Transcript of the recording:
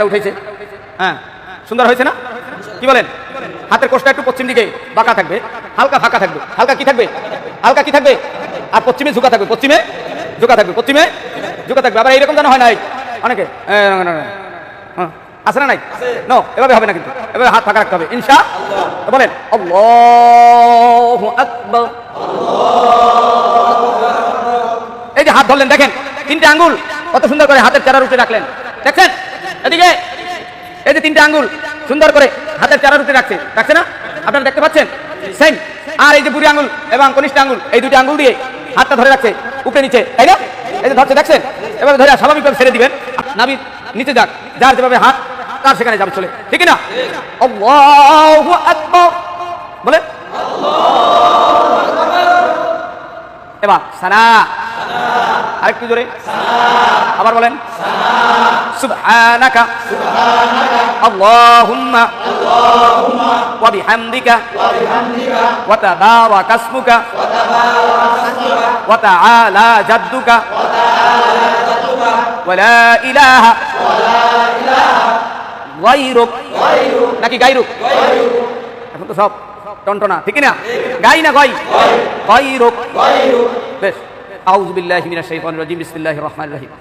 হাতটা উঠেছে। হ্যাঁ সুন্দর হয়েছে না? কি বলেন? হাতের কোষটা একটু পশ্চিম দিকে বাঁকা থাকবে। হালকা ফাঁকা থাকবে। হালকা কি থাকবে? হালকা কি থাকবে? আর পশ্চিমে ঝুঁকা থাকবে। পশ্চিমে ঝুঁকা থাকবে। পশ্চিমে ঝুঁকা থাকবে। আবার এইরকম যেন হয় নাই অনেকে। হ্যাঁ, আছে না নাই? নো এভাবে হবে না কিন্তু। এভাবে হাত ফাঁকা রাখতে হবে। ইনশা বলেন এই যে হাত ধরলেন দেখেন তিনটে আঙ্গুল। কত সুন্দর করে হাতের চারার উপরে রাখলেন। দেখছেন? এদিকে। এই যে তিনটে আঙ্গুল, সুন্দর করে হাতের চারার উপরে রাখছে। রাখছে না? আপনারা দেখতে পাচ্ছেন? সেম আর এই যে বুড়ি আঙ্গুল এবং কনিষ্ঠ আঙ্গুল, এই দুটি আঙ্গুল দিয়ে হাতটা ধরে রাখছে, উপরে নিচে। তাই না? এই যে ধরছে, দেখছেন? এভাবে ধরে স্বাভাবিকভাবে ছেড়ে দিবেন। নাবি নিচে যাক, যার যেভাবে হাত, তার সেখানে যাবে চলে। ঠিক না? বলেন। এবার সানা। আরেকটু জোরে। আবার বলেন। সুবহানাকা আল্লাহুম্মা ওয়া বিহামদিকা ওয়া তাবারাকা ইসমুকা ওয়া তাআলা জাদ্দুকা ওয়া লা ইলাহা গায়রুক নাকি গায়রুক এখন তো সব টনটনা ঠিক না গাই না গাই গায়রুক বেশ আউযু বিল্লাহি মিনাশ শাইতানির রাজিম বিসমিল্লাহির রহমানির রহিম